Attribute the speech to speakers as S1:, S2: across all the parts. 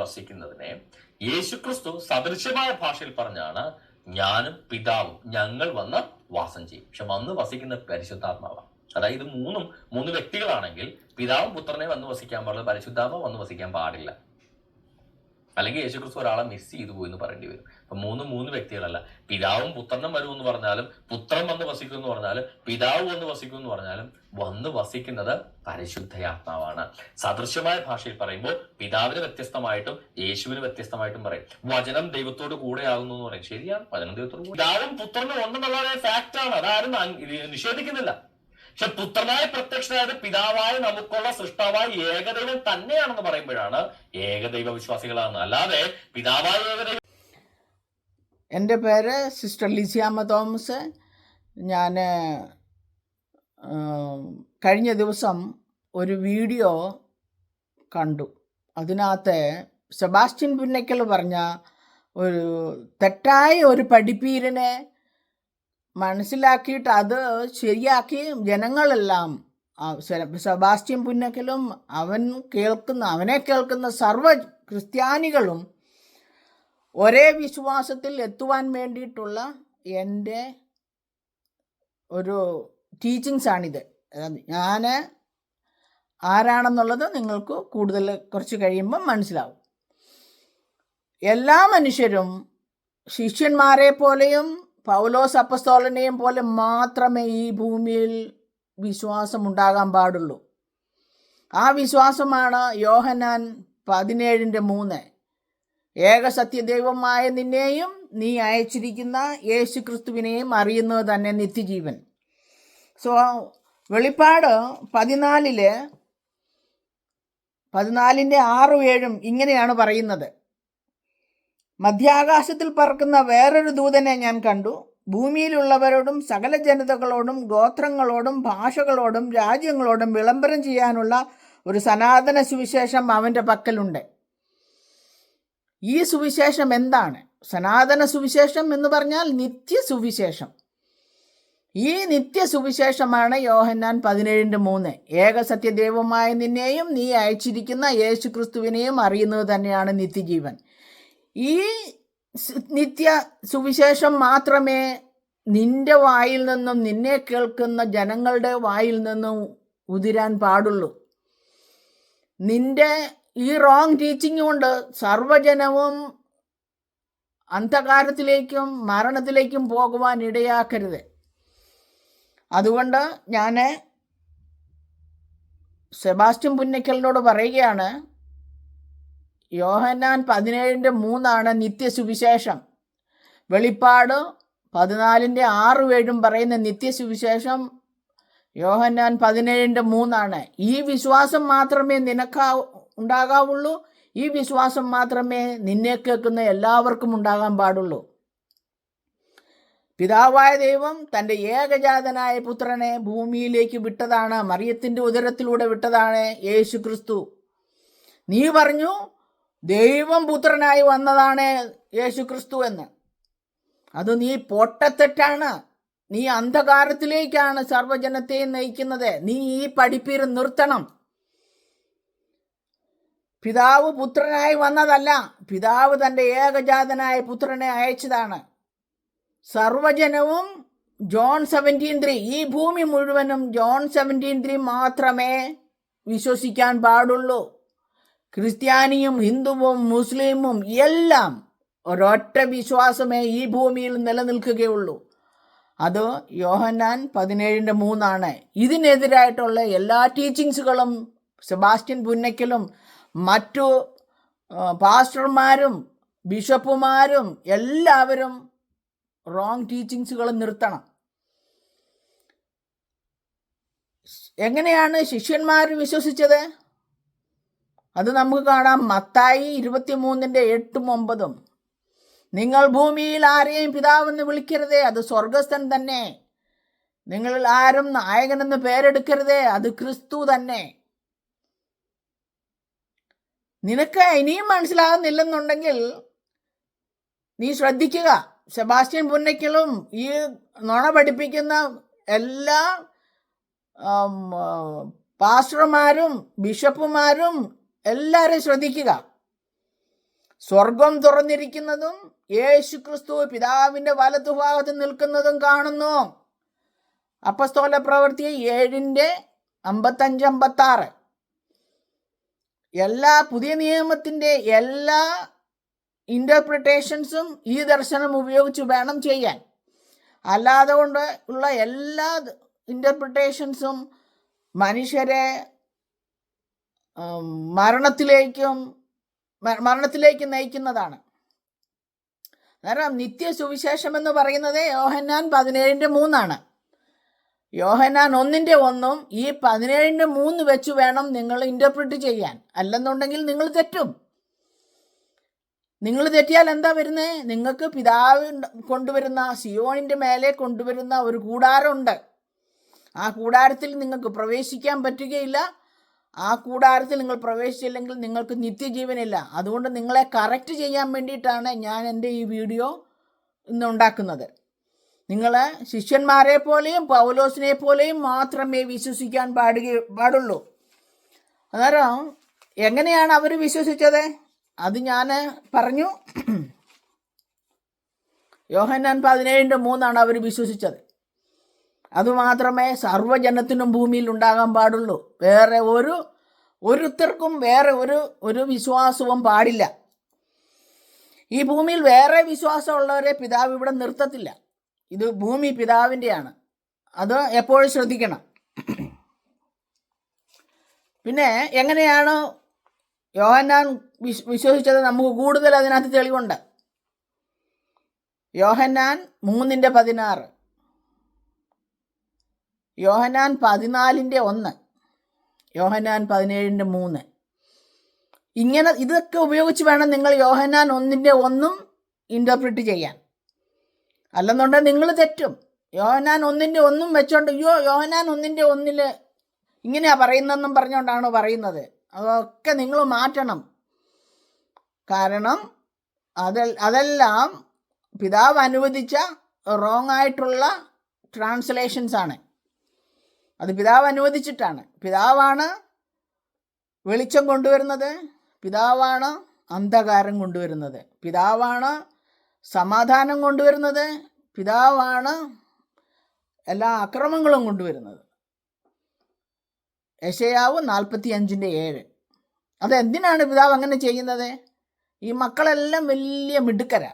S1: വസിക്കുന്നതിനെ യേശുക്രിസ്തു സദൃശ്യമായ ഭാഷയിൽ പറഞ്ഞാണ് ഞാനും പിതാവും ഞങ്ങൾ വന്ന് വാസം ചെയ്യും. പക്ഷെ വന്ന് വസിക്കുന്ന പരിശുദ്ധാത്മാവാണ് അതായത് മൂന്നും മൂന്ന് വ്യക്തികളാണെങ്കിൽ പിതാവും പുത്രനെ വന്ന് വസിക്കാൻ പാടില്ല പരിശുദ്ധാത്മ വന്ന് വസിക്കാൻ പാടില്ല. അല്ലെങ്കിൽ യേശുക്രിസ്തു ഒരാളെ മിസ് ചെയ്തു പോയി എന്ന് പറയേണ്ടി വരും. അപ്പൊ മൂന്ന് മൂന്ന് വ്യക്തികളല്ല. പിതാവും പുത്രനും വരും എന്ന് പറഞ്ഞാലും പുത്രൻ വന്ന് വസിക്കും എന്ന് പറഞ്ഞാലും പിതാവ് വന്ന് വസിക്കും എന്ന് പറഞ്ഞാലും വന്ന് വസിക്കുന്നത് പരിശുദ്ധയാത്മാവാണ് സദൃശ്യമായ ഭാഷയിൽ പറയുമ്പോൾ പിതാവിന് വ്യത്യസ്തമായിട്ടും യേശുവിന് വ്യത്യസ്തമായിട്ടും പറയും. വചനം ദൈവത്തോട് കൂടെയാകുന്നു എന്ന് പറയും. ശരിയാണ്. വചനം ദൈവത്തോട് പിതാവും പുത്രനും ഫാക്റ്റ് ആണ്. അതാരും നിഷേധിക്കുന്നില്ല. പക്ഷെ പുത്രനായ പ്രത്യക്ഷനായത് പിതാവായ നമുക്കുള്ള സൃഷ്ടാവായ ഏകദൈവം തന്നെയാണെന്ന് പറയുമ്പോഴാണ് ഏകദൈവ വിശ്വാസികളാണ് അല്ലാതെ പിതാവായ ഏകദൈവം
S2: എന്റെ പേര് സിസ്റ്റർ ലിസിയാമ്മ തോമസ്. ഞാൻ കഴിഞ്ഞ ദിവസം ഒരു വീഡിയോ കണ്ടു. അതിനകത്ത് സെബാസ്റ്റ്യൻ പുന്നയ്ക്കൽ പറഞ്ഞ ഒരു തെറ്റായ ഒരു പഠിപ്പീരനെ മനസ്സിലാക്കിയിട്ട് അത് ശരിയാക്കി ജനങ്ങളെല്ലാം സെബാസ്റ്റ്യൻ പുന്നക്കലും അവൻ കേൾക്കുന്ന അവനെ കേൾക്കുന്ന സർവ ക്രിസ്ത്യാനികളും ഒരേ വിശ്വാസത്തിൽ എത്തുവാൻ വേണ്ടിയിട്ടുള്ള എന്റെ ഒരു ടീച്ചിങ്സ് ആണിത് ഞാൻ ആരാണെന്നുള്ളത് നിങ്ങൾക്ക് കൂടുതൽ കുറച്ച് കഴിയുമ്പം മനസ്സിലാവും. എല്ലാ മനുഷ്യരും ശിഷ്യന്മാരെ പോലെയും പൗലോസ് അപ്പസ്തോലനെയും പോലെ മാത്രമേ ഈ ഭൂമിയിൽ വിശ്വാസം ഉണ്ടാകാൻ പാടുള്ളൂ. ആ വിശ്വാസമാണ് യോഹനാൻ പതിനേഴിന്റെ മൂന്ന്. ഏകസത്യദൈവമായ നിന്നെയും നീ അയച്ചിരിക്കുന്ന യേശു ക്രിസ്തുവിനെയും അറിയുന്നത് തന്നെ നിത്യജീവൻ. സോ വെളിപ്പാട് പതിനാലിൽ പതിനാലിന്റെ ആറും ഏഴും ഇങ്ങനെയാണ് പറയുന്നത്. മധ്യാകാശത്തിൽ പറക്കുന്ന വേറൊരു ദൂതനെ ഞാൻ കണ്ടു. ഭൂമിയിലുള്ളവരോടും സകല ജനതകളോടും ഗോത്രങ്ങളോടും ഭാഷകളോടും രാജ്യങ്ങളോടും വിളംബരം ചെയ്യാനുള്ള ഒരു സനാതന സുവിശേഷം അവന്റെ പക്കലുണ്ട്. ഈ സുവിശേഷം എന്താണ്? സനാതന സുവിശേഷം എന്ന് പറഞ്ഞാൽ നിത്യ സുവിശേഷം. ഈ നിത്യ സുവിശേഷമാണ് യോഹന്നാൻ പതിനേഴിന്റെ മൂന്ന്. ഏകസത്യദൈവമായ നിന്നെയും നീ അയച്ചിരിക്കുന്ന യേശു ക്രിസ്തുവിനെയും അറിയുന്നത് തന്നെയാണ് നിത്യജീവൻ. ഈ നിത്യ സുവിശേഷം മാത്രമേ നിന്റെ വായിൽ നിന്നും നിന്നെ കേൾക്കുന്ന ജനങ്ങളുടെ വായിൽ നിന്നും ഉതിരാൻ പാടുള്ളൂ. നിന്റെ ഈ റോങ് ടീച്ചിങ് കൊണ്ട് സർവജനവും അന്ധകാരത്തിലേക്കും മരണത്തിലേക്കും പോകുവാൻ ഇടയാക്കരുത്. അതുകൊണ്ട് ഞാൻ സെബാസ്റ്റ്യൻ പുന്നക്കലിനോട് പറയുകയാണ് യോഹന്നാൻ പതിനേഴിന്റെ മൂന്നാണ് നിത്യസുവിശേഷം. വെളിപ്പാട് പതിനാലിന്റെ ആറ് ഏഴും പറയുന്ന നിത്യസുവിശേഷം യോഹന്നാൻ പതിനേഴിന്റെ മൂന്നാണ്. ഈ വിശ്വാസം മാത്രമേ നിനക്കാ ഉണ്ടാകാവുള്ളൂ ഈ വിശ്വാസം മാത്രമേ നിന്നെ കേൾക്കുന്ന എല്ലാവർക്കും ഉണ്ടാകാൻ പാടുള്ളൂ. പിതാവായ ദൈവം തന്റെ ഏകജാതനായ പുത്രനെ ഭൂമിയിലേക്ക് വിട്ടതാണ് മറിയത്തിന്റെ ഉദരത്തിലൂടെ വിട്ടതാണ് യേശു ക്രിസ്തു നീ പറഞ്ഞു ദൈവം പുത്രനായി വന്നതാണ് യേശു ക്രിസ്തു എന്ന്. അത് നീ പൊട്ടത്തെറ്റാണ്. നീ അന്ധകാരത്തിലേക്കാണ് സർവജനത്തെയും നയിക്കുന്നത്. നീ ഈ പഠിപ്പീര് നിർത്തണം. പിതാവ് പുത്രനായി വന്നതല്ല. പിതാവ് തന്റെ ഏകജാതനായ പുത്രനെ അയച്ചതാണ്. സർവജനവും ജോൺ സെവന്റീൻ ത്രീ ഈ ഭൂമി മുഴുവനും ജോൺ സെവന്റീൻ ത്രീ മാത്രമേ വിശ്വസിക്കാൻ പാടുള്ളൂ. ക്രിസ്ത്യാനിയും ഹിന്ദുവും മുസ്ലിമും എല്ലാം ഒരൊറ്റ വിശ്വാസമേ ഈ ഭൂമിയിൽ നിലനിൽക്കുകയുള്ളൂ. അത് യോഹന്നാൻ പതിനേഴിന്റെ മൂന്നാണ്. ഇതിനെതിരായിട്ടുള്ള എല്ലാ ടീച്ചിങ്സുകളും സെബാസ്റ്റ്യൻ പുന്നയ്ക്കലും മറ്റു പാസ്റ്റർമാരും ബിഷപ്പുമാരും എല്ലാവരും റോങ് ടീച്ചിങ്സുകൾ നിർത്തണം. എങ്ങനെയാണ് ശിഷ്യന്മാർ വിശ്വസിച്ചത്? അത് നമുക്ക് കാണാം. മത്തായി ഇരുപത്തി മൂന്നിന്റെ എട്ടും ഒമ്പതും. നിങ്ങൾ ഭൂമിയിൽ ആരെയും പിതാവെന്ന് വിളിക്കരുതേ അത് സ്വർഗസ്ഥൻ തന്നെ. നിങ്ങളിൽ ആരും നായകനെന്ന് പേരെടുക്കരുതേ അത് ക്രിസ്തു തന്നെ. നിനക്ക് ഇനിയും മനസ്സിലാകുന്നില്ലെന്നുണ്ടെങ്കിൽ നീ ശ്രദ്ധിക്കുക. സെബാസ്റ്റ്യൻ പുന്നയ്ക്കലും ഈ നുണ പഠിപ്പിക്കുന്ന എല്ലാ പാസ്റ്റർമാരും ബിഷപ്പുമാരും എല്ലാവരും ശ്രദ്ധിക്കുക. സ്വർഗം തുറന്നിരിക്കുന്നതും യേശു ക്രിസ്തു പിതാവിന്റെ വലതുഭാഗത്ത് നിൽക്കുന്നതും കാണുന്നു. അപ്പസ്തോല പ്രവൃത്തി ഏഴിന്റെ അമ്പത്തഞ്ച് അമ്പത്താറ്. എല്ലാ പുതിയ നിയമത്തിന്റെ എല്ലാ ഇന്റർപ്രിട്ടേഷൻസും ഈ ദർശനം ഉപയോഗിച്ച് വേണം ചെയ്യാൻ. അല്ലാതെ കൊണ്ട് ഉള്ള എല്ലാ ഇന്റർപ്രിട്ടേഷൻസും മനുഷ്യരെ മരണത്തിലേക്കും മരണത്തിലേക്ക് നയിക്കുന്നതാണ്. കാരണം നിത്യ സുവിശേഷം എന്ന് പറയുന്നത് യോഹന്നാൻ പതിനേഴിന്റെ മൂന്നാണ്. യോഹന്നാൻ ഒന്നിന്റെ ഒന്നും ഈ പതിനേഴിന്റെ മൂന്ന് വെച്ച് വേണം നിങ്ങൾ ഇന്റർപ്രിറ്റ് ചെയ്യാൻ. അല്ലെന്നുണ്ടെങ്കിൽ നിങ്ങൾ തെറ്റും. നിങ്ങൾ തെറ്റിയാൽ എന്താ വരുന്നത് നിങ്ങൾക്ക് പിതാവ് കൊണ്ടുവരുന്ന സിയോണിന്റെ മേലെ കൊണ്ടുവരുന്ന ഒരു കൂടാരമുണ്ട്. ആ കൂടാരത്തിൽ നിങ്ങൾക്ക് പ്രവേശിക്കാൻ പറ്റുകയില്ല. ആ കൂടാരത്തിൽ നിങ്ങൾ പ്രവേശിച്ചില്ലെങ്കിൽ നിങ്ങൾക്ക് നിത്യജീവനില്ല. അതുകൊണ്ട് നിങ്ങളെ കറക്റ്റ് ചെയ്യാൻ വേണ്ടിയിട്ടാണ് ഞാൻ എന്റെ ഈ വീഡിയോ ഇന്നുണ്ടാക്കുന്നത് നിങ്ങൾ ശിഷ്യന്മാരെ പോലെയും പൗലോസിനെ പോലെയും മാത്രമേ വിശ്വസിക്കാൻ പാടുക പാടുള്ളൂ. അന്നേരം എങ്ങനെയാണ് അവർ വിശ്വസിച്ചത്? അത് ഞാൻ പറഞ്ഞു. യോഹന്നാൻ പതിനേഴിന്റെ മൂന്നാണ് അവർ വിശ്വസിച്ചത്. അതുമാത്രമേ സർവജനത്തിനും ഭൂമിയിൽ ഉണ്ടാകാൻ പാടുള്ളൂ. വേറെ ഒരു ഒരുത്തർക്കും വേറെ ഒരു ഒരു വിശ്വാസവും പാടില്ല. ഈ ഭൂമിയിൽ വേറെ വിശ്വാസമുള്ളവരെ പിതാവ് ഇവിടെ നിർത്തത്തില്ല. ഇത് ഭൂമി പിതാവിന്റെയാണ്. അത് എപ്പോഴും ശ്രദ്ധിക്കണം. പിന്നെ എങ്ങനെയാണ് യോഹന്നാൻ വിശ് വിശ്വസിച്ചത്? നമുക്ക് കൂടുതൽ അതിനകത്ത് തെളിവുണ്ട്. യോഹന്നാൻ മൂന്നിന്റെ പതിനാറ്. യോഹന്നാൻ പതിനാലിന്റെ ഒന്ന്. യോഹനാൻ പതിനേഴിന്റെ മൂന്ന്. ഇങ്ങനെ ഇതൊക്കെ ഉപയോഗിച്ച് വേണം നിങ്ങൾ യോഹനാൻ ഒന്നിന്റെ ഒന്നും ഇന്റർപ്രിറ്റ് ചെയ്യാൻ. അല്ലെന്നുണ്ടെങ്കിൽ നിങ്ങൾ തെറ്റും. യോഹനാൻ ഒന്നിന്റെ ഒന്നും വെച്ചോണ്ട് അയ്യോ യോഹനാൻ ഒന്നിന്റെ ഒന്നിൽ ഇങ്ങനെയാ പറയുന്നതെന്നും പറഞ്ഞുകൊണ്ടാണ് പറയുന്നത്. അതൊക്കെ നിങ്ങൾ മാറ്റണം. കാരണം അത് അതെല്ലാം പിതാവ് അനുവദിച്ച റോങ് ആയിട്ടുള്ള ട്രാൻസ്ലേഷൻസ് ആണ്. അത് പിതാവ് അനുവദിച്ചിട്ടാണ്. പിതാവാണ് വെളിച്ചം കൊണ്ടുവരുന്നത്. പിതാവാണ് അന്ധകാരം കൊണ്ടുവരുന്നത്. പിതാവാണ് സമാധാനം കൊണ്ടുവരുന്നത്. പിതാവാണ് എല്ലാ അക്രമങ്ങളും കൊണ്ടുവരുന്നത്. യശയാവ് നാൽപ്പത്തി അഞ്ചിന്റെ ഏഴ്. അതെന്തിനാണ് പിതാവ് അങ്ങനെ ചെയ്യുന്നത്? ഈ മക്കളെല്ലാം വലിയ മിടുക്കര.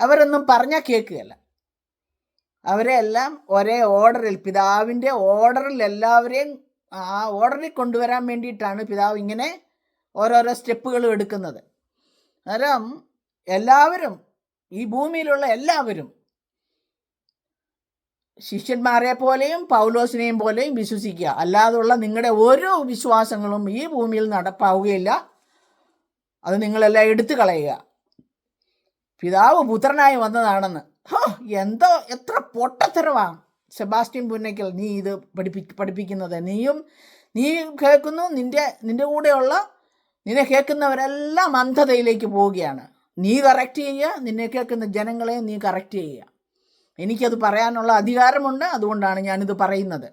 S2: അവരൊന്നും പറഞ്ഞാൽ കേൾക്കുകയല്ല. അവരെ എല്ലാം ഒരേ ഓർഡറിൽ പിതാവിന്റെ ഓർഡറിൽ എല്ലാവരെയും ആ ഓർഡറിൽ കൊണ്ടുവരാൻ വേണ്ടിയിട്ടാണ് പിതാവ് ഇങ്ങനെ ഓരോരോ സ്റ്റെപ്പുകൾ എടുക്കുന്നത്. അന്നേരം എല്ലാവരും ഈ ഭൂമിയിലുള്ള എല്ലാവരും ശിഷ്യന്മാരെ പോലെയും പൗലോസിനെയും പോലെയും വിശ്വസിക്കുക. അല്ലാതുള്ള നിങ്ങളുടെ ഓരോ വിശ്വാസങ്ങളും ഈ ഭൂമിയിൽ നടപ്പാവുകയില്ല. അത് നിങ്ങളെല്ലാം എടുത്തു കളയുക. പിതാവ് പുത്രനായി വന്നതാണെന്ന്. ഹോ എന്തോ എത്ര പൊട്ടത്തരവാ. സെബാസ്റ്റ്യൻ പുന്നയ്ക്കൽ നീ ഇത് പഠിപ്പി പഠിപ്പിക്കുന്നത്. നീയും നീ കേൾക്കുന്നു നിന്റെ നിന്റെ കൂടെയുള്ള നിന്നെ കേൾക്കുന്നവരെല്ലാം അന്ധതയിലേക്ക് പോവുകയാണ്. നീ കറക്റ്റ് ചെയ്യുക നിന്നെ കേൾക്കുന്ന ജനങ്ങളെ നീ കറക്റ്റ് ചെയ്യുക. എനിക്കത് പറയാനുള്ള അധികാരമുണ്ട് അതുകൊണ്ടാണ് ഞാനിത് പറയുന്നത്.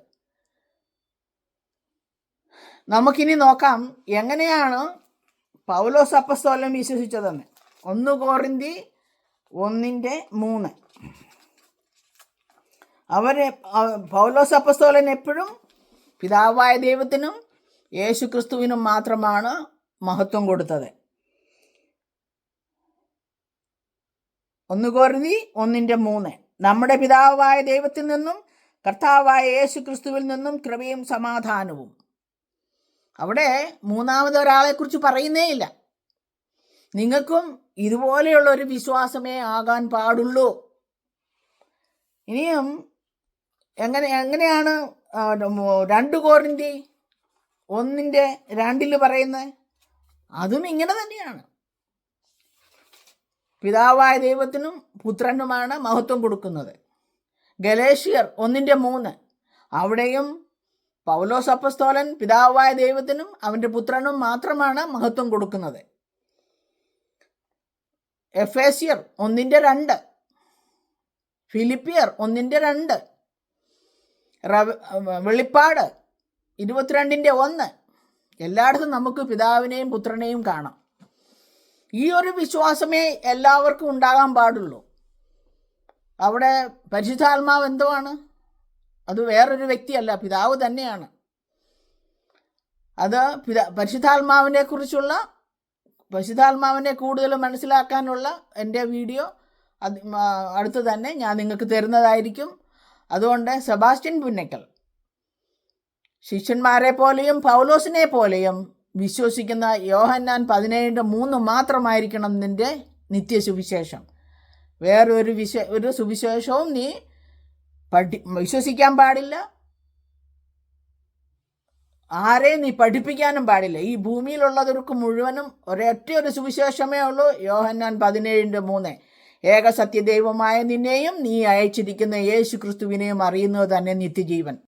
S2: നമുക്കിനി നോക്കാം എങ്ങനെയാണ് പൗലോസ് അപ്പസ്തോലൻ വിശ്വസിച്ചതെന്ന്. ഒന്ന് കോറിന്തി ഒന്നിന്റെ മൂന്ന്. അവരെ പൗലോസ് അപ്പസ്തോലൻ എപ്പോഴും പിതാവായ ദൈവത്തിനും യേശു ക്രിസ്തുവിനും മാത്രമാണ് മഹത്വം കൊടുത്തത്. ഒന്ന് കോരുതി ഒന്നിന്റെ മൂന്ന്. നമ്മുടെ പിതാവായ ദൈവത്തിൽ നിന്നും കർത്താവായ യേശു ക്രിസ്തുവിൽ നിന്നും കൃപയും സമാധാനവും. അവിടെ മൂന്നാമത് ഒരാളെക്കുറിച്ച് പറയുന്നേ ഇല്ല. നിങ്ങൾക്കും ഇതുപോലെയുള്ള ഒരു വിശ്വാസമേ ആകാൻ പാടുള്ളൂ. ഇനിയും എങ്ങനെ എങ്ങനെയാണ് രണ്ട് കോറിന്റെ ഒന്നിന്റെ രണ്ടിൽ പറയുന്നത്? അതും ഇങ്ങനെ തന്നെയാണ്. പിതാവായ ദൈവത്തിനും പുത്രനുമാണ് മഹത്വം കൊടുക്കുന്നത്. ഗലേഷ്യർ ഒന്നിന്റെ മൂന്ന്. അവിടെയും പൗലോസ് അപ്പസ്തോലൻ പിതാവായ ദൈവത്തിനും അവന്റെ പുത്രനും മാത്രമാണ് മഹത്വം കൊടുക്കുന്നത്. എഫേസിയർ ഒന്നിന്റെ രണ്ട്. ഫിലിപ്പിയർ ഒന്നിന്റെ രണ്ട്. വെളിപ്പാട് ഇരുപത്തിരണ്ടിന്റെ ഒന്ന്. എല്ലായിടത്തും നമുക്ക് പിതാവിനെയും പുത്രനെയും കാണാം. ഈ ഒരു വിശ്വാസമേ എല്ലാവർക്കും ഉണ്ടാകാൻ പാടുള്ളൂ. അവിടെ പരിശുദ്ധാത്മാവ് എന്തുവാണ്? അത് വേറൊരു വ്യക്തിയല്ല പിതാവ് തന്നെയാണ്. അത് പിതാ പരിശുദ്ധാത്മാവിനെ കുറിച്ചുള്ള പരിശുദ്ധാത്മാവിനെ കൂടുതൽ മനസ്സിലാക്കാനുള്ള എന്റെ വീഡിയോ അത് അടുത്ത് തന്നെ ഞാൻ നിങ്ങൾക്ക് തരുന്നതായിരിക്കും. അതുകൊണ്ട് സെബാസ്റ്റ്യൻ പുന്നക്കൽ ശിഷ്യന്മാരെ പോലെയും പൗലോസിനെ പോലെയും വിശ്വസിക്കുന്ന യോഹന്നാൻ പതിനേഴ് മൂന്ന് മാത്രമായിരിക്കണം നിന്റെ നിത്യസുവിശേഷം. വേറൊരു വിശ ഒരു സുവിശേഷവും നീ പഠി വിശ്വസിക്കാൻ പാടില്ല. ആരെയും നീ പഠിപ്പിക്കാനും പാടില്ല. ഈ ഭൂമിയിലുള്ളവർക്ക് മുഴുവനും ഒരൊറ്റ ഒരു സുവിശേഷമേ ഉള്ളൂ യോഹന്നാൻ പതിനേഴിന്റെ മൂന്ന്. ഏകസത്യദൈവമായ നിന്നെയും നീ അയച്ചിരിക്കുന്ന യേശു ക്രിസ്തുവിനെയും അറിയുന്നത് തന്നെ നിത്യജീവൻ.